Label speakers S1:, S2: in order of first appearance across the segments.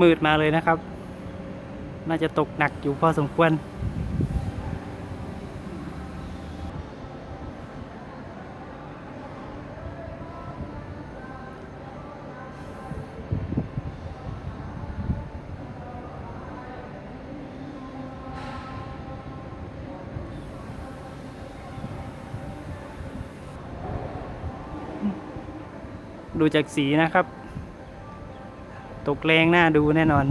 S1: มืดมาเลยนะครับ น่าจะตกหนักอยู่พอสมควร ดูจากสีนะครับ ตกแรงหน่าดูแน่นอน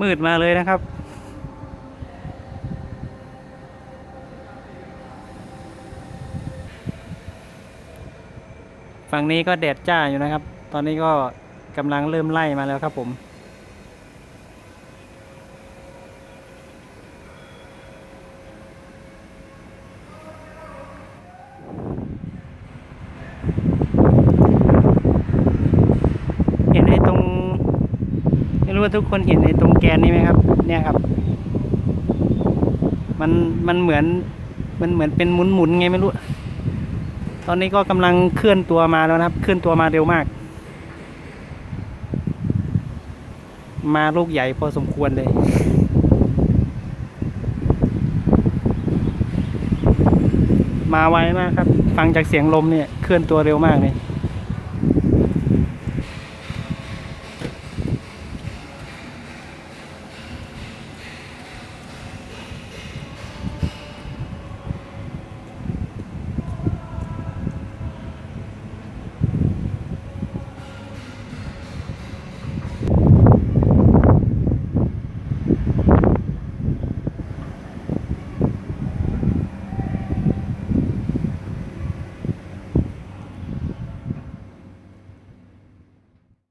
S1: มืดมาเลยนะครับ ฝั่งนี้ก็แดดจ้าอยู่นะครับ ตอนนี้ก็กำลังเริ่มไล่มาแล้วครับผม เห็นไอ้ตรง ไม่รู้ว่าทุกคนเห็นไอ้ตรงแกนนี้ไหมครับ เนี่ยครับ มันมันเหมือนมันเหมือนเป็นหมุนหมุนไงไม่รู้ ตอนนี้ก็กำลังเคลื่อนตัวมาแล้วนะครับ เคลื่อนตัวมาเร็วมาก มาลูกใหญ่พอสมควรเลยมาไวมากครับ ฟังจากเสียงลมเนี่ย เคลื่อนตัวเร็วมากเลย